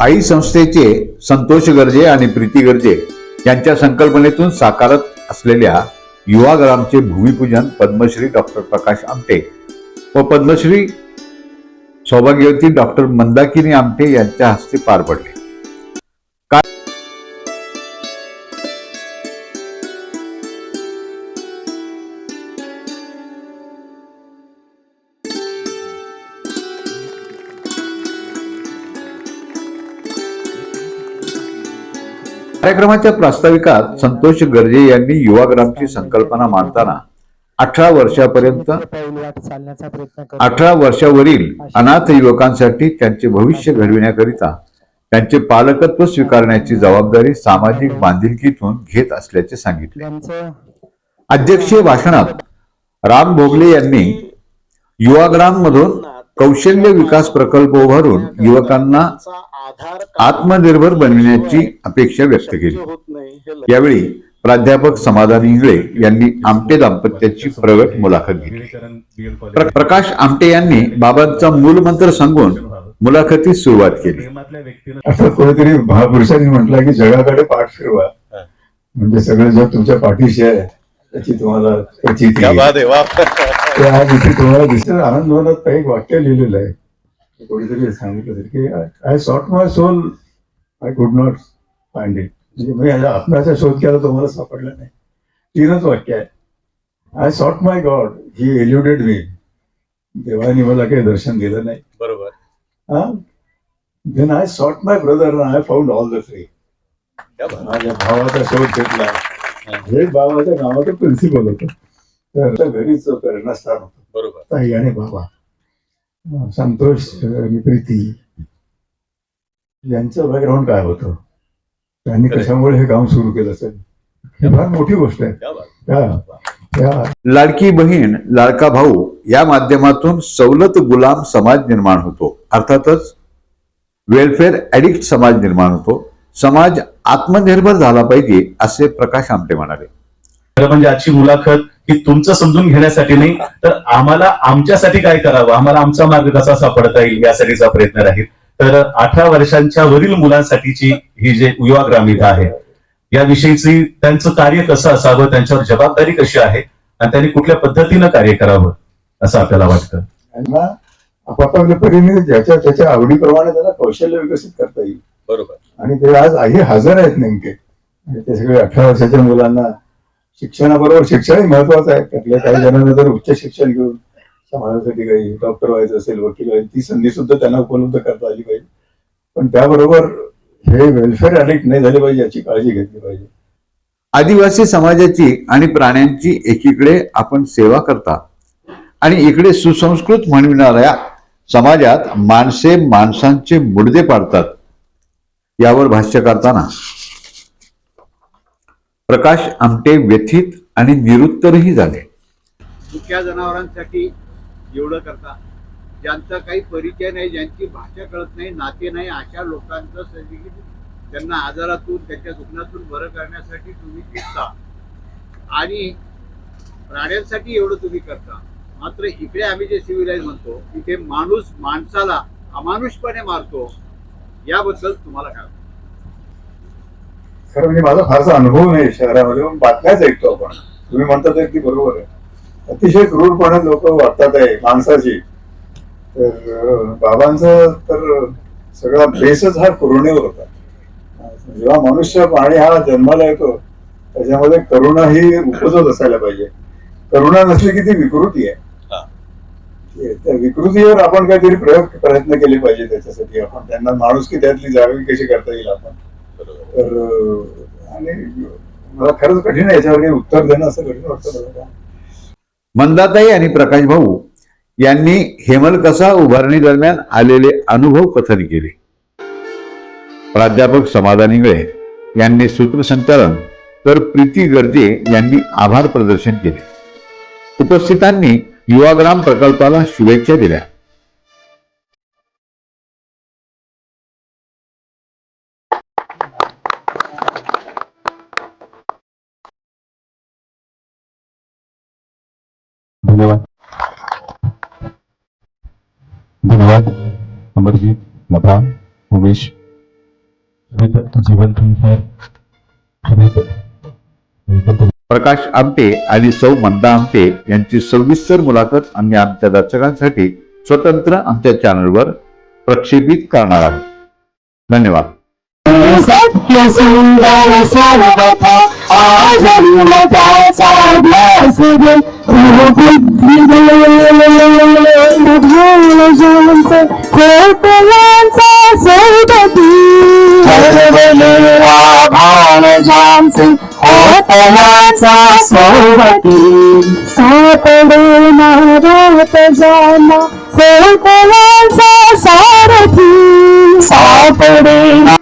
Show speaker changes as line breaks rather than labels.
आई संस्थेचे संतोष गर्जे आणि प्रीती गर्जे यांच्या संकल्पनेतून साकारत असलेल्या युवाग्रामचे भूमिपूजन पद्मश्री डॉक्टर प्रकाश आमटे व पद्मश्री सौभाग्यवती डॉक्टर मंदाकिनी आमटे यांच्या हस्ते पार पडले. कार्यक्रमाच्या प्रास्ताविकात संतोष गर्जे यांनी युवाग्रामची संकल्पना मांडताना अठरा वर्षापर्यंत अठरा वर्षावरील अनाथ युवकांसाठी त्यांचे भविष्य घडविण्याकरिता त्यांचे पालकत्व स्वीकारण्याची जबाबदारी सामाजिक बांधिलकीतून घेत असल्याचे सांगितले. अध्यक्षीय भाषणात राम भोगले यांनी युवाग्राम मधून कौशल्य विकास प्रकल्प उभारून युवकांना आत्मनिर्भर बनविण्याची अपेक्षा व्यक्त केली. यावेळी प्राध्यापक समाधान इंगळे यांनी आमटे दाम्पत्याची प्रगत मुलाखत घेतली. प्र- प्रकाश आमटे यांनी बाबांचा मूलमंत्र सांगून मुलाखतीस सुरुवात केली.
असं कोणीतरी महापुरुषांनी म्हटलं की जगाकडे पाठ फिरवा. म्हणजे सगळं जग तुमच्या पाठीशी आहे. त्याची तुम्हाला ते आज इथे तुम्हाला दिसतं आनंद भवनात एक वाक्य लिहिलेलं आहे. कोणीतरी सांगितलं असेल की I sought my soul I could not find it म्हणजे मी आत्म्याचा शोध केला तुम्हाला सापडला नाही. तीनच वाक्य आहे I sought my God he eluded me देवाने मला काही दर्शन दिलं नाही.
बरोबर.
Then I sought my brother I found all the three माझ्या भावाचा शोध घेतला. हे भावाच्या गावाचं प्रिन्सिपल होतं. तर घरीच प्रेरणास्थान होतं.
बरोबर.
ताई आणि बाबा संतोष आणि प्रीती. यांचं बॅकग्राऊंड काय होतं? त्यांनी. कशामुळे हे काम सुरू केलं असेल? ही फार मोठी गोष्ट आहे.
लाडकी बहीण लाडका भाऊ या माध्यमातून सवलत गुलाम समाज निर्माण होतो. अर्थातच वेलफेअर ऍडिक्ट समाज निर्माण होतो. समाज आत्मनिर्भर झाला पाहिजे असे प्रकाश आमटे म्हणाले.
खरं म्हणजे आजची मुलाखत ही तुमचं समजून घेण्यासाठी नाही तर आम्हाला आमच्यासाठी काय करावं? आम्हाला आमचा मार्ग कसा सापडता येईल यासाठीचा प्रयत्न राहील. तर अठरा वर्षांच्या वरील मुलांसाठीची ही जे युवा ग्रामीण आहे याविषयीची त्यांचं कार्य कसं असावं? त्यांच्यावर जबाबदारी कशी आहे? आणि त्यांनी कुठल्या पद्धतीनं कार्य करावं? असं आपल्याला वाटतं.
त्यांना आपापल्या परीने ज्याच्या त्याच्या आवडीप्रमाणे त्याला कौशल्य विकसित करता येईल.
बरोबर.
आणि ते आज आई हजर आहेत नेमके. आणि ते सगळे अठरा वर्षाच्या मुलांना शिक्षणाबरोबर शिक्षणही महत्वाचं आहे. त्यातल्या काही जणांना जर उच्च शिक्षण घेऊन समाजासाठी काही डॉक्टर व्हायचं असेल वकील व्हायचं ती संधी सुद्धा त्यांना उपलब्ध करता आली पाहिजे. पण त्याबरोबर हे वेलफेअर अडिक्ट नाही झाले पाहिजे याची काळजी घेतली पाहिजे.
आदिवासी समाजाची आणि प्राण्यांची एकीकडे आपण सेवा करता आणि इकडे सुसंस्कृत म्हणविणाऱ्या समाजात माणसे माणसांचे मुडदे पाडतात. यावर भाष्य करताना प्रकाश आमटे व्यथित आणि निरुत्तरही झाले.
मुख्या जनावरांसाठी एवढं करता. ज्यांचा काही परिचय नाही ज्यांची भाषा कळत नाही नाते नाही अशा लोकांचं त्यांना आजारातून त्यांच्या दुखण्यातून बरं करण्यासाठी तुम्ही दिसता. आणि प्राण्यांसाठी एवढं तुम्ही करता. मात्र इकडे आम्ही जे सिव्हिलाइज म्हणतो इथे माणूस माणसाला अमानुषपणे मारतो याबद्दल तुम्हाला काय
खरं म्हणजे माझा फारसा अनुभव नाही शहरामध्ये पण बातम्याच ऐकतो आपण. तुम्ही म्हणता ते अगदी बरोबर आहे. अतिशय क्रूरपणे लोक वाटतात आहे माणसाची. तर बाबांचं तर सगळा बेसच हा करुणेवर होता. जेव्हा मनुष्य प्राणी हा जन्माला येतो त्याच्यामध्ये करुणा ही उपजत असायला पाहिजे. करुणा नसली की ती विकृती आहे. त्या विकृतीवर आपण काहीतरी प्रयोग प्रयत्न केले पाहिजे त्याच्यासाठी. आपण त्यांना माणूस की त्यातली जागी कशी करता येईल आपण? तर आणि मला खरंच कठीण आहे याच्यावर काही उत्तर देणं असं कठीण वाटतं
मंदाताई आणि प्रकाश भाऊ यांनी हेमलकसा उभारणी दरम्यान आलेले अनुभव कथन केले? प्राध्यापक समाधान इंगळे यांनी सूत्रसंचालन तर प्रीती गर्जे यांनी आभार प्रदर्शन केले. उपस्थितांनी युवाग्राम प्रकल्पाला शुभेच्छा दिल्या.
धन्यवाद. धन्यवाद. अमरजीत नभा उमेश जीवन
प्रकाश आमटे आणि सौ मंदा आमटे यांची सविस्तर मुलाखत आम्ही आमच्या दर्शकांसाठी स्वतंत्र आमच्या चॅनलवर प्रक्षेपित करणार आहोत. धन्यवाद.
सत्य सुंदर सर्वथा आजन्म त्याचा अभ्यास घे बुद्धी भावजांचं सौदती सापडे नारात जाना सारथी सापडे